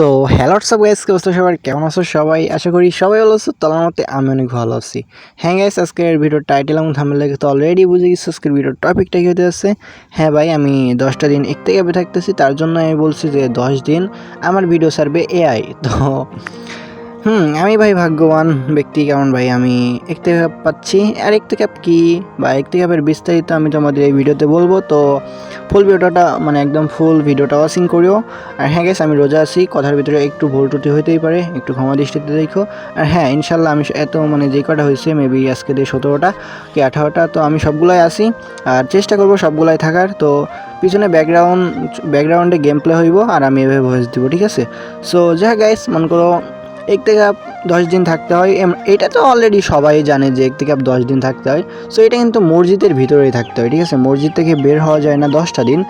তো হ্যালো সব গাইস কি অবস্থা সবার? কেমন আছো সবাই? আশা করি সবাই ভালো আছো। তোমার মতে আমি অনেক ভালো আছি। হ্যাঁ গাইস আজকের ভিডিও টাইটেল এবং থামলে লেগে তো অলরেডি বুঝে গেছি আজকের ভিডিওর টপিকটা কি হতে যাচ্ছে? হ্যাঁ ভাই, আমি দশটা দিন এক থেকে থাকতেছি তার জন্য আমি বলছি যে দশ দিন আমার ভিডিও সার্ভে এআই তো হুম, আমি ভাই ভাগ্যবান ব্যক্তি। কারণ ভাই, আমি একটি কাপ পাচ্ছি, আর একটি কাপ কি? বা একটি কাপের বিস্তারিত আমি তোমাদের এই ভিডিওতে বলব। তো ফুল ভিডিওটা মানে একদম ফুল ভিডিওটা ওয়াচিং করিও। আর হ্যাঁ গেস আমি রোজা আছি, কথার ভিতরে একটু ভুল ত্রুটি হতেই পারে, একটু ক্ষমা দৃষ্টিতে দেখো। আর হ্যাঁ ইনশাল্লাহ আমি এত মানে যে কটা হয়েছে মেবি আজকে দিয়ে সতেরোটা, কি আঠারোটা, তো আমি সবগুলাই আসি আর চেষ্টা করব সবগুলাই থাকার। তো পিছনে ব্যাকগ্রাউন্ড ব্যাকগ্রাউন্ডে গেম প্লে হইব, আর আমি এভাবে ভয়েস দিব, ঠিক আছে? সো যা গাইস মনে করো এক থেকে দশ দিন থাকতে হয়। এটা তো অলরেডি সবাই জানে যে এক থেকে দশ দিন থাকতে হয়। সো এটা কিন্তু মসজিদের ভিতরেই থাকতে হয়, ঠিক আছে? মসজিদ থেকে বের হওয়া যায় না দশটা দিন।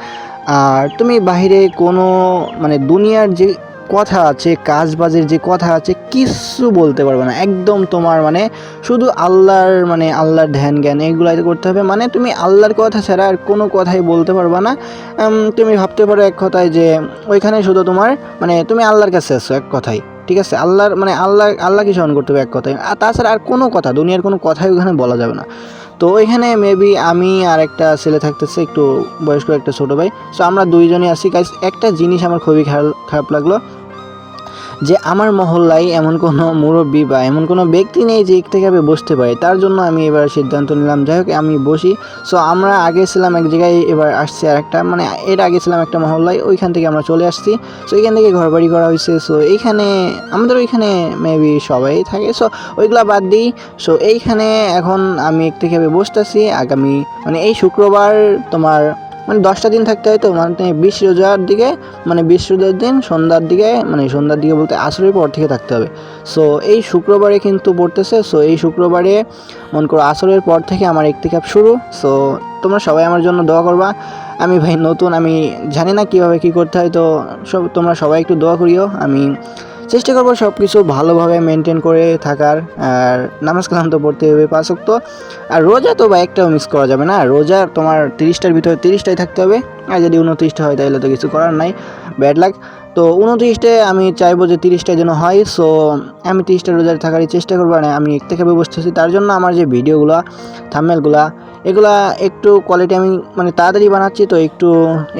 আর তুমি বাইরে কোনো মানে দুনিয়ার যে কথা আছে, কাজবাজের যে কথা আছে কিছু বলতে পারবে না। একদম তোমার মানে শুধু আল্লাহর মানে আল্লাহর ধ্যান জ্ঞান এগুলাই করতে হবে। মানে তুমি আল্লাহর কথা ছাড়া আর কোনো কথাই বলতে পারবে না। তুমি ভাবতে পারো এক কথায় যে ওইখানে শুধু তোমার মানে তুমি আল্লাহর কাছে আছো এক কথায়, ঠিক আছে? আল্লাহর মানে আল্লাহ, আল্লাহকে স্মরণ করতে হবে এক কথায়। আর তাছাড়া আর কোনো কথা, দুনিয়ার কোনো কথাই ওখানে বলা যাবে না। তো ওইখানে মেবি আমি আর একটা ছেলে থাকতেছে, একটু বয়স্ক একটা ছোটো ভাই। সো আমরা দুইজনই আছি। গাইস একটা জিনিস আমার খুবই খারাপ লাগল। যে আমার মহল্লায় এমন কোনো মুরব্বী বা এমন কোনো ব্যক্তি নেই যে একটু খাবে বসতে পারে। তার জন্য আমি এবার সিদ্ধান্ত নিলাম, যাই হোক, আমি বসি। সো আমরা আগে ছিলাম এক জায়গায়, এবার আসছি আর একটা মানে এর আগে ছিলাম একটা মহল্লায়, ওইখান থেকে আমরা চলে আসছি। সো এখান থেকে ঘর বাড়ি করা হয়েছে। সো এইখানে আমাদের ওইখানে মেবি সবাই থাকে। সো ওইগুলা বাদ দিই। সো এইখানে এখন আমি একটু খাবে বসতেছি। আগামী মানে এই শুক্রবার তোমার মানে দশটা দিন থাকতে হয় তো মানে বিশ রোজার দিকে মানে বিশ রোজার দিন, সন্ধ্যার দিকে মানে সন্ধ্যার দিকে বলতে আসরের পর থেকে থাকতে হবে। সো এই শুক্রবারে কিন্তু পড়তেছে সো এই শুক্রবারে মন করো আসরের পর থেকে আমার একটি কাপ শুরু। সো তোমরা সবাই আমার জন্য দোয়া করবা। আমি ভাই নতুন, আমি জানি না কীভাবে কী করতে হয়, তো সব তোমরা সবাই একটু দোয়া করিও। আমি চেষ্টা করব সব কিছু ভালোভাবে মেনটেন করে থাকার। আর নামাজ কালাম তো পড়তে হবে পাঁচক তো আর রোজা তো বা একটাও মিস করা যাবে না। রোজা তোমার তিরিশটার ভিতরে তিরিশটাই থাকতে হবে। আর যদি উনত্রিশটা হয় তাহলে তো কিছু করার নাই। ব্যাড লাগ তো উনত্রিশটায় আমি চাইব যে তিরিশটা যেন হয়। সো আমি তিরিশটা রোজার থাকারই চেষ্টা করব। না আমি এক থেকে বসতেছি তার জন্য আমার যে ভিডিওগুলো থাম্মেলগুলা এগুলা একটু কোয়ালিটি আমি মানে তাড়াতাড়ি বানাচ্ছি। তো একটু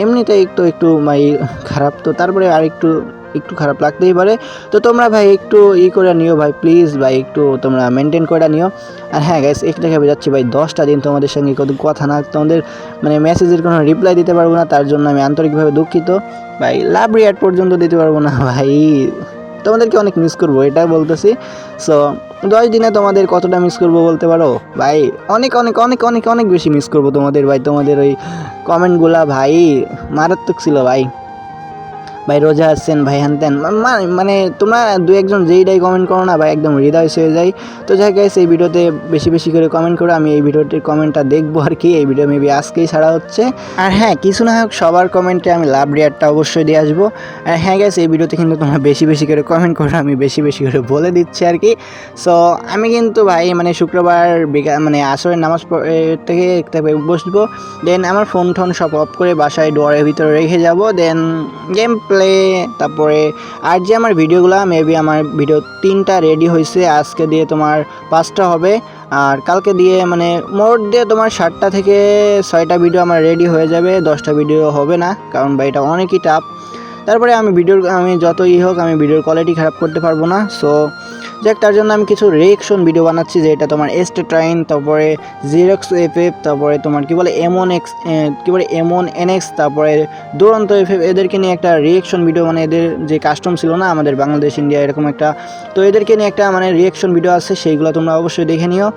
এমনিতে একটু একটু মাই খারাপ। তো তারপরে আর একটু একটু খারাপ লাগতেই পারে। তো তোমরা ভাই একটু ই করে নিও ভাই প্লিজ ভাই একটু তোমরা মেনটেন করে নিও। আর হ্যাঁ গাইস একটা খাবে যাচ্ছি ভাই, দশটা দিন তোমাদের সঙ্গে কত কথা না, তোমাদের মানে মেসেজের কোনো রিপ্লাই দিতে পারব না, তার জন্য আমি আন্তরিকভাবে দুঃখিত। ভাই লাভ রিয়াট পর্যন্ত দিতে পারব না ভাই। তোমাদেরকে অনেক মিস করব এটা বলতেছি। সো দশ দিনে তোমাদের কতটা মিস করব বলতে পারো? ভাই, অনেক অনেক অনেক অনেক অনেক বেশি মিস করব তোমাদের ভাই, তোমাদের ওই কমেন্টগুলা ভাই, মারাত্মক ছিল ভাই। ভাই রোজা আসছেন ভাই হ্যান মানে তোমরা দু একজন যেইটাই কমেন্ট করো না, ভাই একদম হৃদয় হয়ে যায় তো যাই গাইস এই ভিডিওতে বেশি বেশি করে কমেন্ট করো আমি এই ভিডিওটির কমেন্টটা দেখব আর কি। এই ভিডিও মেবি আজকেই ছাড়া হচ্ছে। আর হ্যাঁ কিছু না হোক, সবার কমেন্টে আমি লাভ রিয়ারটা অবশ্যই দিয়ে আসব। আর হ্যাঁ গাইস এই ভিডিওতে কিন্তু তোমরা বেশি বেশি করে কমেন্ট করো, আমি বেশি বেশি করে বলে দিচ্ছি আর কি। সো আমি কিন্তু ভাই মানে শুক্রবার বিকাল মানে আসরের নামাজ থেকে বসবো। দেন আমার ফোন টোন সব অফ করে বাসায় ডোয়ারের ভিতরে রেখে যাব। দেন গেম প্লে তারপরে আর যে আমার ভিডিওগুলো মেবি আমার ভিডিও তিনটা রেডি হয়েছে আজকে দিয়ে তোমার পাঁচটা হবে। আর কালকে দিয়ে মানে মোট দিয়ে তোমার সাতটা থেকে ছয়টা ভিডিও আমার রেডি হয়ে যাবে, দশটা ভিডিও হবে না, কারণ ভাই এটা অনেকই টাফ তারপরে আমি ভিডিওর আমি যতই হোক, আমি ভিডিওর কোয়ালিটি খারাপ করতে পারব না সো যাক তার জন্য আমি কিছু রিয়েকশন ভিডিও বানাচ্ছি যেটা তোমার এসটে ট্রাইন তারপরে জিরক্স এফ এফ তারপরে তোমার কী বলে এমন এক্স কী বলে এমন এনএক্স তারপরে দুরন্ত এফ এফ এদেরকে নিয়ে একটা রিয়েকশন ভিডিও মানে এদের যে কাস্টম ছিল না আমাদের বাংলাদেশ ইন্ডিয়া এরকম একটা। তো এদেরকে নিয়ে একটা মানে রিয়েকশন ভিডিও আছে, সেইগুলো তোমরা অবশ্যই দেখে নিও।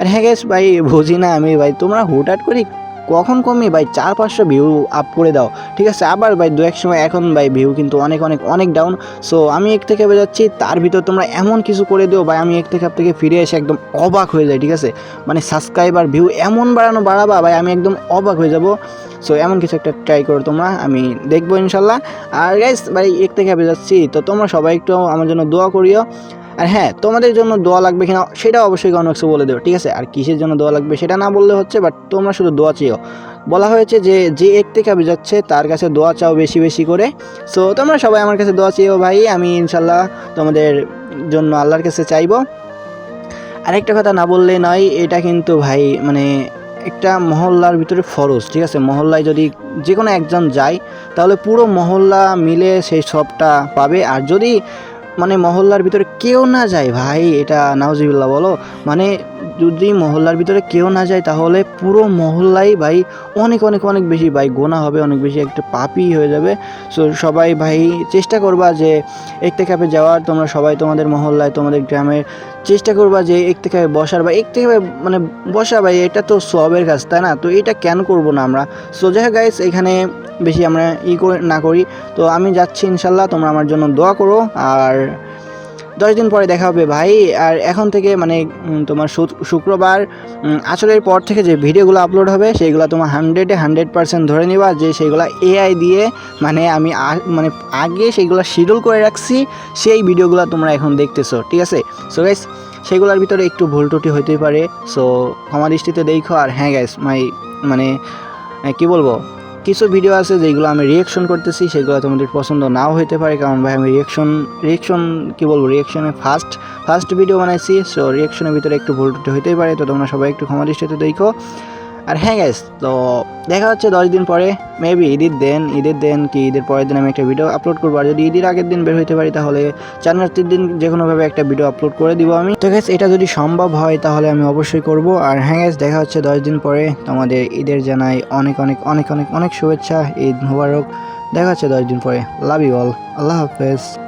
আর হ্যাঁ গেস ভাই, বুঝি না আমি, ভাই, তোমরা হুটহাট করি কখন কমে ভাই? চার, পাঁচশো ভিউ আপ করে দাও। ঠিক আছে? আবার ভাই দু এক সময় এখন ভাই ভিউ কিন্তু অনেক অনেক অনেক ডাউন সো আমি এক থেকে যাচ্ছি, তার ভিতর তোমরা এমন কিছু করে দিও ভাই, আমি এক থেকে আপ থেকে ফিরে এসে একদম অবাক হয়ে যাই, ঠিক আছে? মানে সাবস্ক্রাইবার ভিউ এমন বাড়ানো, বাড়াবা ভাই, আমি একদম অবাক হয়ে যাব। সো এমন কিছু একটা ট্রাই করো তোমরা, আমি দেখব ইনশাল্লাহ। আর গাইস ভাই, এক থেকে যাচ্ছি, তো তোমরা সবাই একটু আমার জন্য দোয়া করিও। আর হ্যাঁ তোমাদের জন্য দোয়া লাগবে কিনা সেটা অবশ্যই কমেন্ট বক্সে বলে দেবো, ঠিক আছে? আর কিসের জন্য দোয়া লাগবে সেটা না বললে হচ্ছে বাট তোমরা শুধু দোয়া চেয়েও বলা হয়েছে যে যে একতেকাবে যাচ্ছে, তার কাছে দোয়া চাও বেশি বেশি করে। সো তোমরা সবাই আমার কাছে দোয়া চেয়েও ভাই, আমি ইনশাল্লাহ তোমাদের জন্য আল্লাহর কাছে চাইব। আরেকটা কথা না বললে নয়, এটা কিন্তু ভাই মানে একটা মহল্লার ভিতরে ফরজ, ঠিক আছে? মহল্লায় যদি যে কোনো একজন যায়, তাহলে পুরো মহল্লা মিলে সেই সবটা পাবে। আর যদি মানে মহল্লার ভিতরে কেউ না যায় ভাই এটা নাউজিবিল্লা বলো। মানে যদি মহল্লার ভিতরে কেউ না যায়, তাহলে পুরো মহল্লাই ভাই অনেক অনেক অনেক বেশি ভাই গোনা হবে, অনেক বেশি একটা পাপই হয়ে যাবে। সো সবাই ভাই চেষ্টা করবা যে একতে ক্যাপে যাওয়ার, তোমরা সবাই তোমাদের মহল্লায়, তোমাদের গ্রামের চেষ্টা করবা যে এক থেকে বসার বা এক থেকে মানে বসা ভাই, এটা তো সবের কাজ, তাই না? তো এটা কেন করব না আমরা? সো যাই গাইস এখানে বেশি আমরা ই করে, না করি। তো আমি যাচ্ছি ইনশাল্লাহ, তোমরা আমার জন্য দোয়া করো, আর দশ দিন পরে দেখা হবে ভাই। আর এখন থেকে মানে তোমার শুক্রবার উম, আসরের পর থেকে যে ভিডিওগুলো আপলোড হবে সেইগুলো তোমার হান্ড্রেডে হান্ড্রেড পার্সেন্ট ধরে নিবা যে সেইগুলো এআই দিয়ে মানে আমি মানে আগে সেইগুলো শিডিউল করে রাখছি সেই ভিডিওগুলো তোমরা এখন দেখতেছো ঠিক আছে? সো গাইস সেগুলোর ভিতরে একটু ভুল ত্রুটি হইতেই পারে। সো ক্ষমা দৃষ্টিতে দেখো। আর হ্যাঁ গাইস মাই মানে কি বলব? কিছু ভিডিও আছে যেগুলো আমি রিয়েকশন করতেছি, সেগুলো তোমাদের পছন্দ নাও হইতে পারে। কারণ ভাই, আমি রিয়েকশন রিয়েকশন কি বলব রিয়েকশনে ফার্স্ট ফার্স্ট ভিডিও বানাইছি সো রিয়েকশনের ভিতরে একটু ভুল হইতেই পারে। তো তোমরা সবাই একটু ক্ষমা দৃষ্টিতে দেখো। আর হ্যাঁ গ্যাস তো দেখা হচ্ছে দশ দিন পরে মেবি ঈদের দিন ঈদের দিন কি ঈদের পরের দিন আমি একটা ভিডিও আপলোড করব। আর যদি ঈদের আগের দিন বের হইতে পারি, তাহলে চার রাত্রির দিন যে কোনোভাবে একটা ভিডিও আপলোড করে দিব আমি। তো গ্যাস এটা যদি সম্ভব হয়, তাহলে আমি অবশ্যই করব। আর হ্যাঁ গ্যাস দেখা হচ্ছে দশ দিন পরে, তোমাদের ঈদের জানাই অনেক অনেক অনেক অনেক অনেক শুভেচ্ছা, ঈদ মুবারক। দেখা হচ্ছে দশ দিন পরে। লাভ ইউ অল আল্লাহ হাফেজ।